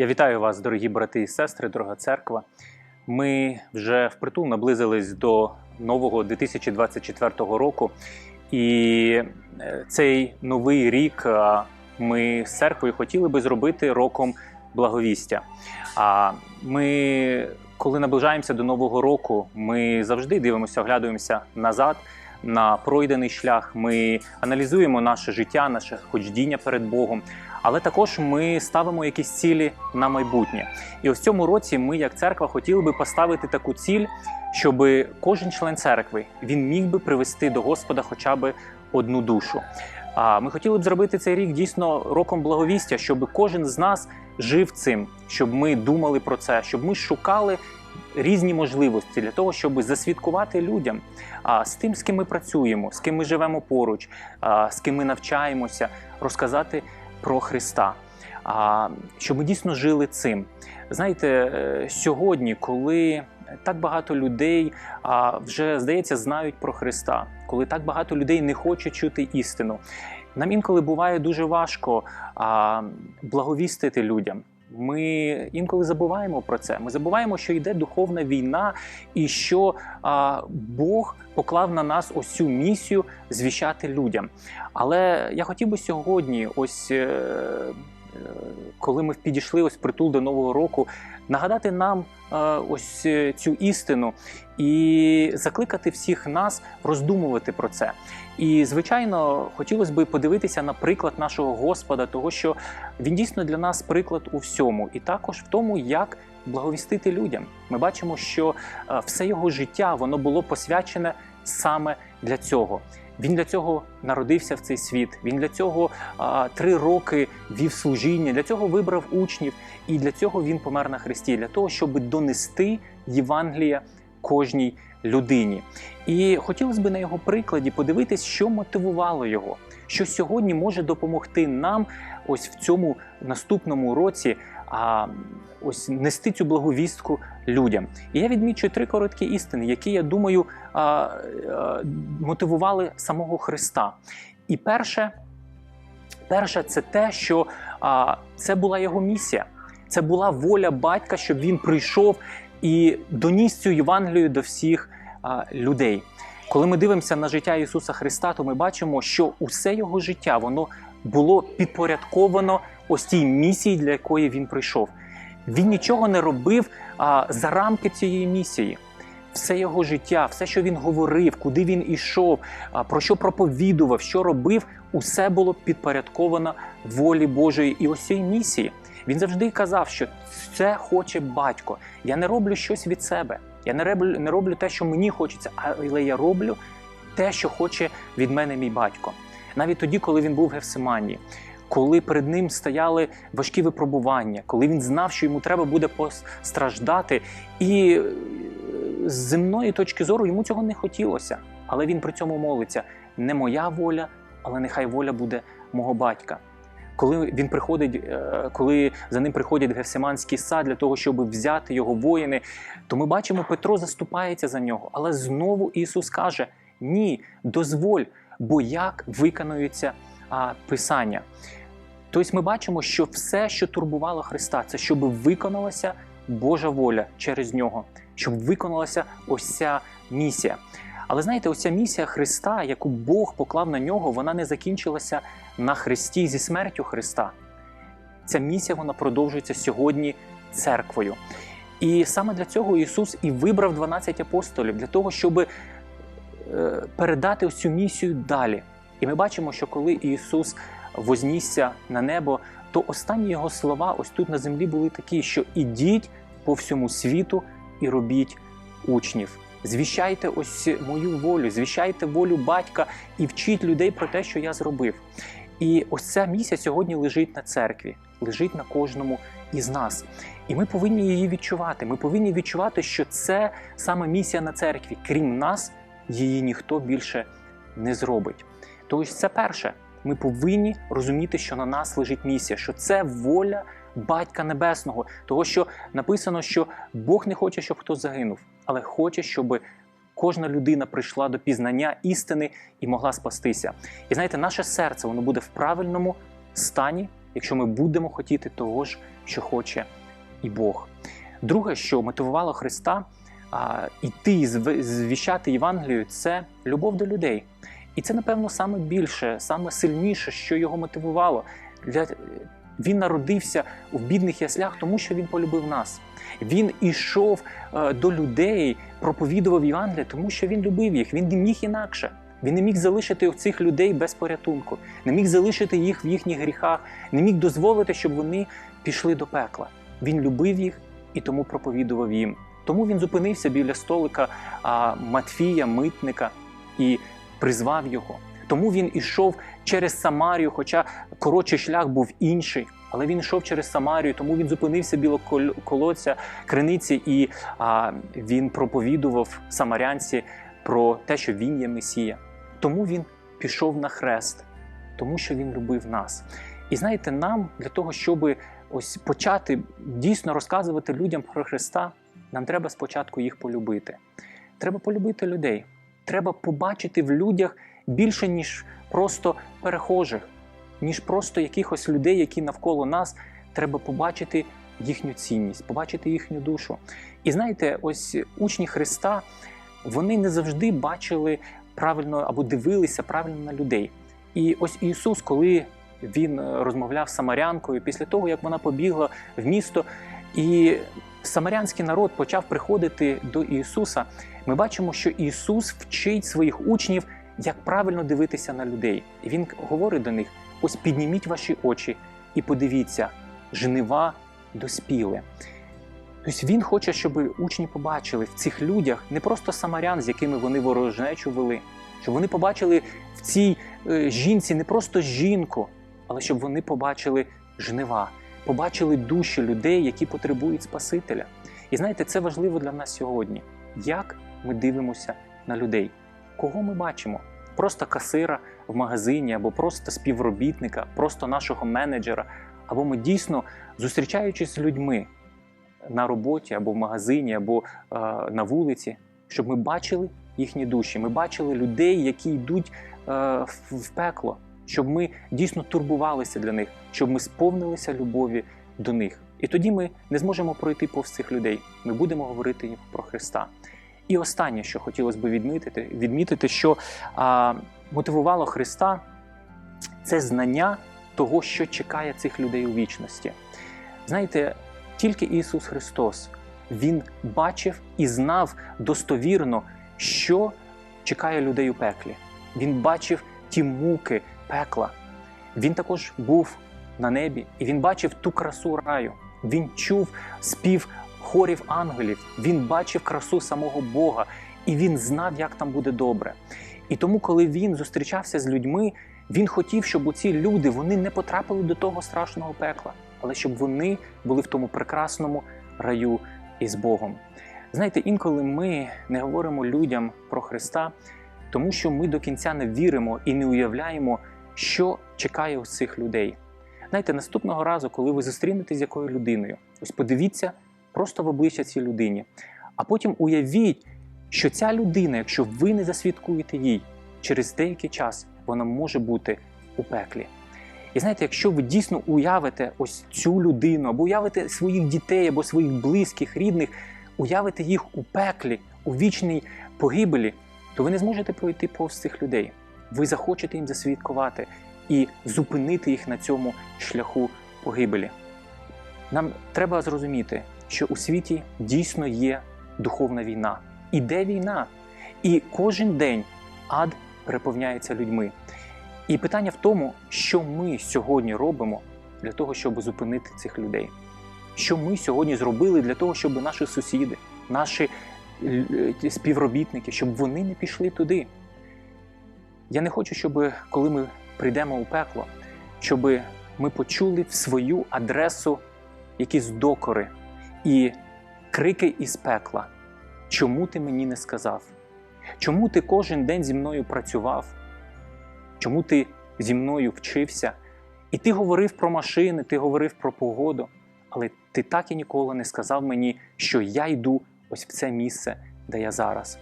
Я вітаю вас, дорогі брати і сестри, дорога церква. Ми вже впритул наблизились до нового 2024 року, і е, цей новий рік ми з церквою хотіли би зробити роком благовістя. А ми, коли наближаємося до нового року, ми завжди дивимося, оглядуємося назад. На пройдений шлях ми аналізуємо наше життя, наше ходіння перед Богом, але також ми ставимо якісь цілі на майбутнє. І ось цьому році ми, як церква, хотіли би поставити таку ціль, щоб кожен член церкви він міг би привести до Господа хоча б одну душу. А ми хотіли б зробити цей рік дійсно роком благовістя, щоб кожен з нас жив цим, щоб ми думали про це, щоб ми шукали різні можливості для того, щоб засвідкувати людям а, з тим, з ким ми працюємо, з ким ми живемо поруч, а, з ким ми навчаємося, розказати про Христа. А, щоб ми дійсно жили цим. Знаєте, е, сьогодні, коли так багато людей вже здається знають про Христа, коли так багато людей не хочуть чути істину, нам інколи буває дуже важко благовістити людям. Ми інколи забуваємо про це. Ми забуваємо, що йде духовна війна, і що а, Бог поклав на нас ось цю місію звіщати людям. Але я хотів би сьогодні, ось е, коли ми підійшли ось притул до нового року, нагадати нам е, ось е, цю істину і закликати всіх нас роздумувати про це. І звичайно, хотілося б подивитися на приклад нашого Господа, того що він дійсно для нас приклад у всьому, і також в тому, як благовістити людям. Ми бачимо, що е, все його життя воно було посвячене саме для цього. Він для цього народився в цей світ. Він для цього а, три роки вів служіння, для цього вибрав учнів, і для цього він помер на хресті, для того, щоб донести Євангелія кожній людині. І хотілося б на його прикладі подивитись, що мотивувало його, що сьогодні може допомогти нам ось в цьому наступному році. А ось нести цю благовістку людям. І я відмічу три короткі істини, які я думаю мотивували самого Христа. І перше, перше це те, що це була його місія, це була воля батька, щоб він прийшов і доніс цю Євангелію до всіх людей. Коли ми дивимося на життя Ісуса Христа, то ми бачимо, що усе його життя воно було підпорядковано ось тій місії, для якої він прийшов. Він нічого не робив а, за рамки цієї місії. Все його життя, все, що він говорив, куди він ішов, про що проповідував, що робив, усе було підпорядковано волі Божої і ось цієї місії. Він завжди казав, що це хоче батько. Я не роблю щось від себе. Я не роблю, не роблю те, що мені хочеться, але я роблю те, що хоче від мене мій батько. Навіть тоді, коли він був в Гефсиманії, коли перед ним стояли важкі випробування, коли він знав, що йому треба буде постраждати, і е, з земної точки зору йому цього не хотілося. Але він при цьому молиться: не моя воля, але нехай воля буде мого батька. Коли він приходить, е, коли за ним приходять в Гефсиманський сад для того, щоб взяти його воїни, то ми бачимо, Петро заступається за нього. Але знову Ісус каже: Ні, дозволь, бо як виконується Писання. Тобто ми бачимо, що все, що турбувало Христа, це щоб виконалася Божа воля через нього, щоб виконалася ось ця місія. Але знаєте, ось ця місія Христа, яку Бог поклав на нього, вона не закінчилася на Христі зі смертю Христа. Ця місія вона продовжується сьогодні церквою. І саме для цього Ісус і вибрав 12 апостолів, для того, щоб е, передати ось цю місію далі. І ми бачимо, що коли Ісус вознісся на небо, то останні його слова ось тут на землі були такі, що ідіть по всьому світу і робіть учнів. Звіщайте ось мою волю, звіщайте волю батька і вчіть людей про те, що я зробив. І ось ця місія сьогодні лежить на церкві, лежить на кожному із нас. І ми повинні її відчувати. Ми повинні відчувати, що це саме місія на церкві. Крім нас, її ніхто більше не зробить. Тобто, це перше. Ми повинні розуміти, що на нас лежить місія, що це воля Батька Небесного, того що написано, що Бог не хоче, щоб хтось загинув, але хоче, щоб кожна людина прийшла до пізнання істини і могла спастися. І знаєте, наше серце воно буде в правильному стані, якщо ми будемо хотіти того ж, що хоче і Бог. Друге, що мотивувало Христа а, іти і звіщати Євангелію, це любов до людей. І це, напевно, саме більше, саме сильніше, що його мотивувало. Він народився в бідних яслях, тому що він полюбив нас. Він ішов е, до людей, проповідував Євангелія, тому що він любив їх. Він не міг інакше. Він не міг залишити цих людей без порятунку, не міг залишити їх в їхніх гріхах, не міг дозволити, щоб вони пішли до пекла. Він любив їх і тому проповідував їм. Тому він зупинився біля столика Матфія, митника, і призвав його. Тому він ішов через Самарію, хоча коротший шлях був інший. Але він йшов через Самарію, тому він зупинився біля колодця криниці, і а, він проповідував самарянці про те, що він є Месія. Тому він пішов на хрест, тому що він любив нас. І знаєте, нам для того, щоб ось почати дійсно розказувати людям про Христа, нам треба спочатку їх полюбити. Треба полюбити людей. Треба побачити в людях більше, ніж просто перехожих, ніж просто якихось людей, які навколо нас. Треба побачити їхню цінність, побачити їхню душу. І знаєте, ось учні Христа вони не завжди бачили правильно або дивилися правильно на людей. І ось Ісус, коли він е, розмовляв з самарянкою після того, як вона побігла в місто, і самарянський народ почав приходити до Ісуса, ми бачимо, що Ісус вчить своїх учнів, як правильно дивитися на людей. І Він говорить до них: ось підніміть ваші очі і подивіться, жнива доспіли. Тобто він хоче, щоб учні побачили в цих людях не просто самарян, з якими вони ворожнечу вели, щоб вони побачили в цій е, жінці не просто жінку, але щоб вони побачили жнива, побачили душі людей, які потребують Спасителя. І знаєте, це важливо для нас сьогодні. Як ми дивимося на людей? Кого ми бачимо? Просто касира в магазині, або просто співробітника, просто нашого менеджера, або ми дійсно зустрічаючись з людьми на роботі, або в магазині, або е, на вулиці, щоб ми бачили їхні душі. Ми бачили людей, які йдуть е, в, пекло, щоб ми дійсно турбувалися для них, щоб ми сповнилися любові до них. І тоді ми не зможемо пройти повз цих людей. Ми будемо говорити про Христа. І останнє, що хотілося б відмітити, відмітити, що а, мотивувало Христа це знання того, що чекає цих людей у вічності. Знаєте, тільки Ісус Христос Він бачив і знав достовірно, що чекає людей у пеклі. Він бачив ті муки пекла. Він також був на небі, і він бачив ту красу раю. Він чув спів хорів ангелів, він бачив красу самого Бога, і він знав, як там буде добре. І тому, коли він зустрічався з людьми, він хотів, щоб ці люди вони не потрапили до того страшного пекла, але щоб вони були в тому прекрасному раю із Богом. Знаєте, інколи ми не говоримо людям про Христа, тому що ми до кінця не віримо і не уявляємо, що чекає у цих людей. Знаєте, наступного разу, коли ви зустрінетесь з якою людиною, ось подивіться просто в обличчя цій людині, а потім уявіть, що ця людина, якщо ви не засвідкуєте їй, через деякий час вона може бути у пеклі. І знаєте, якщо ви дійсно уявите ось цю людину, або уявите своїх дітей, або своїх близьких, рідних, уявите їх у пеклі, у вічній погибелі, то ви не зможете пройти повз цих людей. Ви захочете їм засвідкувати і зупинити їх на цьому шляху погибелі. Нам треба зрозуміти, що у світі дійсно є духовна війна. Іде війна, і кожен день ад переповняється людьми. І питання в тому, що ми сьогодні робимо для того, щоб зупинити цих людей. Що ми сьогодні зробили для того, щоб наші сусіди, наші е, співробітники, щоб вони не пішли туди. Я не хочу, щоб коли ми прийдемо у пекло, щоб ми почули в свою адресу якісь докори і крики із пекла. Чому ти мені не сказав? Чому ти кожен день зі мною працював? Чому ти зі мною вчився? І ти говорив про машини, ти говорив про погоду, але ти так і ніколи не сказав мені, що я йду ось в це місце, де я зараз.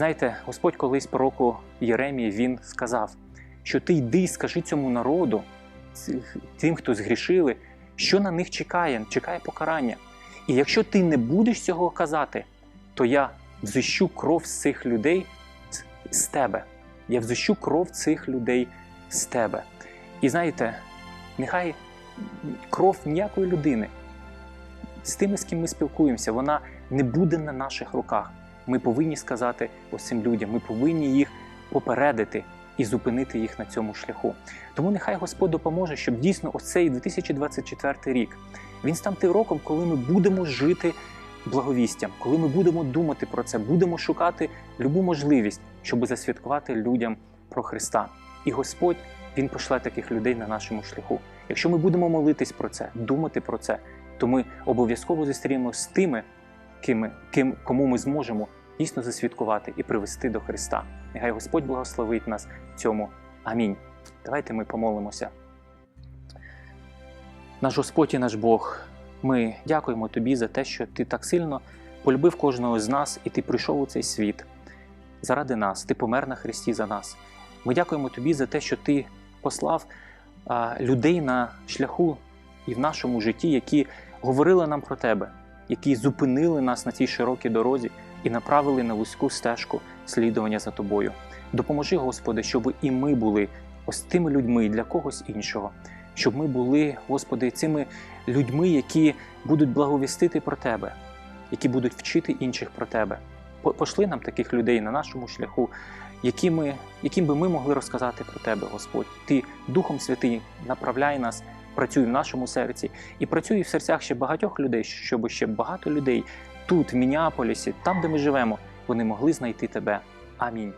Знаєте, Господь колись пророку Єремії він сказав, що ти йди і скажи цьому народу, тим, хто згрішили, що на них чекає, чекає покарання. І якщо ти не будеш цього казати, то я взищу кров з цих людей з- тебе. Я взищу кров цих людей з тебе. І знаєте, нехай кров ніякої людини з тими, з ким ми спілкуємося, вона не буде на наших руках. Ми повинні сказати ось цим людям, ми повинні їх попередити і зупинити їх на цьому шляху. Тому нехай Господь допоможе, щоб дійсно ось цей 2024 рік він стане тим роком, коли ми будемо жити благовістям, коли ми будемо думати про це, будемо шукати любу можливість, щоб засвяткувати людям про Христа. І Господь Він пошле таких людей на нашому шляху. Якщо ми будемо молитись про це, думати про це, то ми обов'язково зустрінемося з тими, ким, ким, кому ми зможемо дійсно засвідкувати і привести до Христа. Нехай Господь благословить нас цьому. Амінь. Давайте ми помолимося. Наш Господь і наш Бог, ми дякуємо Тобі за те, що Ти так сильно полюбив кожного з нас, і Ти прийшов у цей світ заради нас, Ти помер на Христі за нас. Ми дякуємо Тобі за те, що Ти послав а, людей на шляху і в нашому житті, які говорили нам про Тебе, які зупинили нас на цій широкій дорозі і направили на вузьку стежку слідування за Тобою. Допоможи, Господи, щоб і ми були ось тими людьми для когось іншого, щоб ми були, Господи, цими людьми, які будуть благовістити про Тебе, які будуть вчити інших про Тебе. По- Пошли нам таких людей на нашому шляху, які ми, яким би ми могли розказати про Тебе, Господь. Ти Духом Святий направляй нас, працюй в нашому серці і працюй в серцях ще багатьох людей, щоб ще багато людей тут, в Мініаполісі, там, де ми живемо, вони могли знайти Тебе. Амінь.